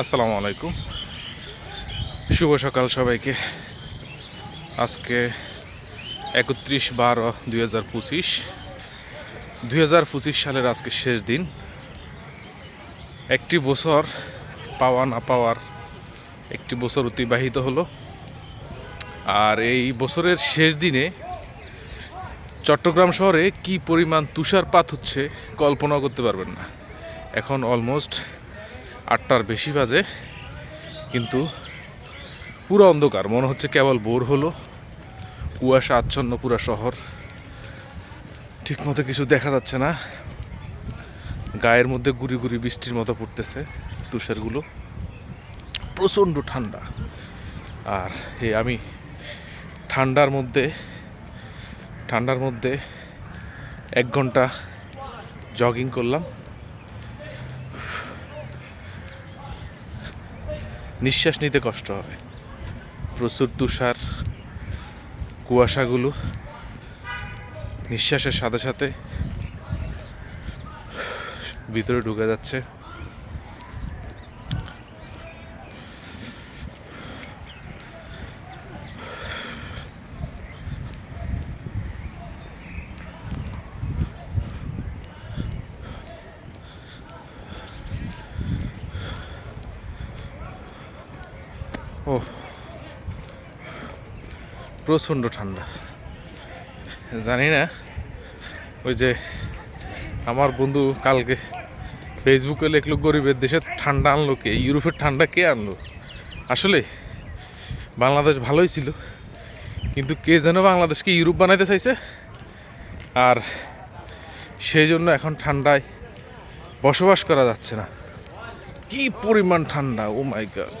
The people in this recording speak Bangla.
আসসালামু আলাইকুম। শুভ সকাল সবাইকে। আজকে একত্রিশ বারো দুই হাজার পঁচিশ। দুই হাজার পঁচিশ সালের আজকে শেষ দিন। একটি বছর পাওয়া না পাওয়ার একটি বছর অতিবাহিত হলো। আর এই বছরের শেষ দিনে চট্টগ্রাম শহরে কি পরিমাণ তুষারপাত হচ্ছে কল্পনা করতে পারবেন না। এখন অলমোস্ট আটটার বেশি বাজে, কিন্তু পুরো অন্ধকার, মনে হচ্ছে কেবল বোর হলো। কুয়াশা আচ্ছন্ন, পুরো শহর। ঠিকমতো কিছু দেখা যাচ্ছে না। গায়ের মধ্যে গুড়ি গুড়ি বৃষ্টির মতো পড়তেছে তুষারগুলো। প্রচণ্ড ঠান্ডা। আর এই আমি ঠান্ডার মধ্যে ঠান্ডার মধ্যে এক ঘণ্টা জগিং করলাম। নিঃশ্বাস নিতে কষ্ট হবে প্রচুর তুষার কুয়াশাগুলো নিঃশ্বাসের সাথে সাথে ভিতরে ঢুকে যাচ্ছে। ও প্রচণ্ড ঠান্ডা। জানি না, ওই যে আমার বন্ধু কালকে ফেসবুকে লিখলো, গরিবের দেশে ঠান্ডা আনলো কে? ইউরোপের ঠান্ডা কে আনলো? আসলে বাংলাদেশ ভালোই ছিল, কিন্তু কে যেন বাংলাদেশকে ইউরোপ বানাইতে চাইছে? আর সেই জন্য এখন ঠান্ডায় বসবাস করা যাচ্ছে না। কি পরিমাণ ঠান্ডা ও মাই গড